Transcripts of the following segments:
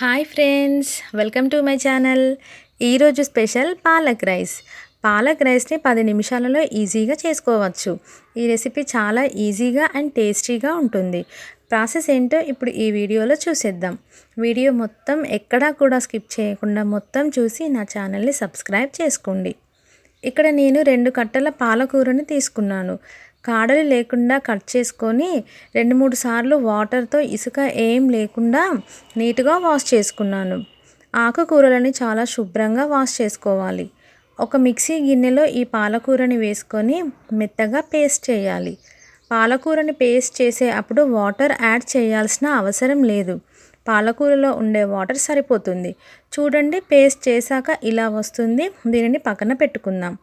Hi friends welcome to my channel. ఈరోజు special palak rice. Palak రైస్ని పది నిమిషాలలో ఈజీగా చేసుకోవచ్చు. ఈ రెసిపీ చాలా ఈజీగా అండ్ టేస్టీగా ఉంటుంది. ప్రాసెస్ ఏంటో ఇప్పుడు ఈ వీడియోలో చూసేద్దాం. వీడియో మొత్తం ఎక్కడా కూడా స్కిప్ చేయకుండా మొత్తం చూసి నా ఛానల్ని సబ్స్క్రైబ్ చేసుకోండి. ఇక్కడ నేను రెండు కట్టల పాలకూరని తీసుకున్నాను. కాడలు లేకుండా కట్ చేసుకొని రెండు మూడు సార్లు వాటర్తో ఇసుక ఏం లేకుండా నీట్గా వాష్ చేసుకున్నాను. ఆకుకూరలని చాలా శుభ్రంగా వాష్ చేసుకోవాలి. ఒక మిక్సీ గిన్నెలో ఈ పాలకూరని వేసుకొని మెత్తగా పేస్ట్ చేయాలి. పాలకూరని పేస్ట్ చేసే అప్పుడు వాటర్ యాడ్ చేయాల్సిన అవసరం లేదు. పాలకూరలో ఉండే వాటర్ సరిపోతుంది. చూడండి పేస్ట్ చేశాక ఇలా వస్తుంది. దీనిని పక్కన పెట్టుకుందాం.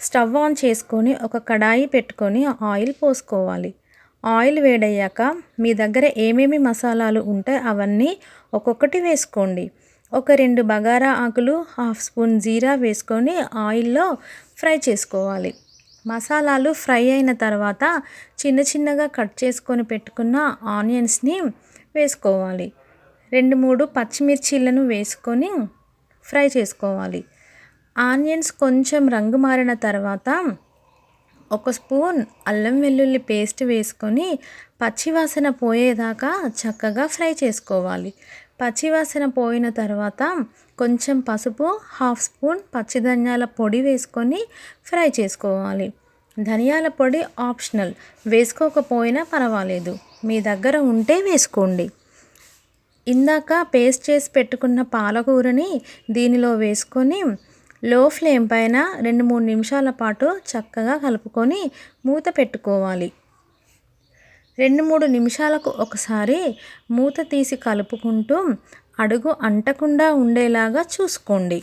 స్టవ్ ఆన్ చేసుకొని ఒక కడాయి పెట్టుకొని ఆయిల్ పోసుకోవాలి. ఆయిల్ వేడయ్యాక మీ దగ్గర ఏమేమి మసాలాలు ఉంటే అవన్నీ ఒక్కొక్కటి వేసుకోండి. ఒక రెండు బగారా ఆకులు హాఫ్ స్పూన్ జీరా వేసుకొని ఆయిల్లో ఫ్రై చేసుకోవాలి. మసాలాలు ఫ్రై అయిన తర్వాత చిన్న చిన్నగా కట్ చేసుకొని పెట్టుకున్న ఆనియన్స్ని వేసుకోవాలి. రెండు మూడు పచ్చిమిర్చీలను వేసుకొని ఫ్రై చేసుకోవాలి. ఆనియన్స్ కొంచెం రంగు మారిన తర్వాత ఒక స్పూన్ అల్లం వెల్లుల్లి పేస్ట్ వేసుకొని పచ్చివాసన పోయేదాకా చక్కగా ఫ్రై చేసుకోవాలి. పచ్చివాసన పోయిన తర్వాత కొంచెం పసుపు హాఫ్ స్పూన్ పచ్చిధనియాల పొడి వేసుకొని ఫ్రై చేసుకోవాలి. ధనియాల పొడి ఆప్షనల్. వేసుకోకపోయినా పర్వాలేదు. మీ దగ్గర ఉంటే వేసుకోండి. ఇందాక పేస్ట్ చేసి పెట్టుకున్న పాలకూరని దీనిలో వేసుకొని లో ఫ్లేమ్ పైన రెండు మూడు నిమిషాల పాటు చక్కగా కలుపుకొని మూత పెట్టుకోవాలి. రెండు మూడు నిమిషాలకు ఒకసారి మూత తీసి కలుపుకుంటూ అడుగు అంటకుండా ఉండేలాగా చూసుకోండి.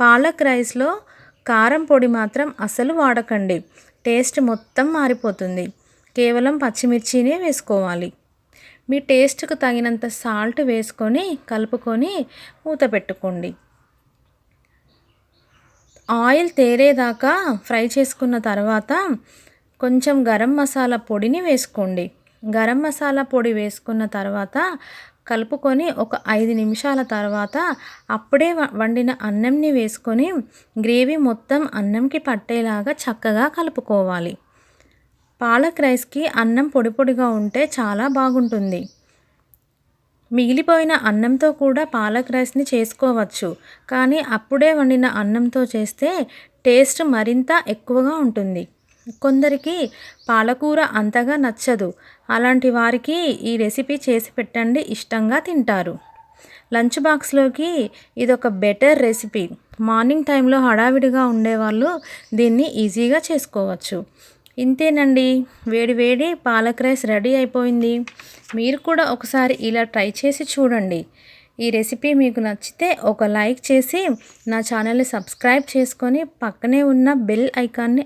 పాలక్ రైస్లో కారం పొడి మాత్రం అసలు వాడకండి. టేస్ట్ మొత్తం మారిపోతుంది. కేవలం పచ్చిమిర్చినే వేసుకోవాలి. మీ టేస్ట్కు తగినంత సాల్ట్ వేసుకొని కలుపుకొని మూత పెట్టుకోండి. ఆయిల్ తేరేదాకా ఫ్రై చేసుకున్న తర్వాత కొంచెం గరం మసాలా పొడిని వేసుకోండి. గరం మసాలా పొడి వేసుకున్న తర్వాత కలుపుకొని ఒక ఐదు నిమిషాల తర్వాత అప్పుడే వండిన అన్నంని వేసుకొని గ్రేవీ మొత్తం అన్నంకి పట్టేలాగా చక్కగా కలుపుకోవాలి. పాలక్ రైస్కి అన్నం పొడి పొడిగా ఉంటే చాలా బాగుంటుంది. మిగిలిపోయిన అన్నంతో కూడా పాలక్ రైస్ని చేసుకోవచ్చు. కానీ అప్పుడే వండిన అన్నంతో చేస్తే టేస్ట్ మరింత ఎక్కువగా ఉంటుంది. కొందరికి పాలకూర అంతగా నచ్చదు. అలాంటి వారికి ఈ రెసిపీ చేసి పెట్టండి ఇష్టంగా తింటారు. లంచ్ బాక్స్లోకి ఇది ఒక బెటర్ రెసిపీ. మార్నింగ్ టైంలో హడావిడిగా ఉండేవాళ్ళు దీన్ని ఈజీగా చేసుకోవచ్చు. ఇంతేనండి. వేడి వేడి పాలక్ రైస్ రెడీ అయిపోయింది. మీరు కూడా ఒకసారి ఇలా ట్రై చేసి చూడండి. ఈ రెసిపీ మీకు నచ్చితే ఒక లైక్ చేసి నా ఛానల్ని సబ్స్క్రైబ్ చేసుకొని పక్కనే ఉన్న బెల్ ఐకాన్ని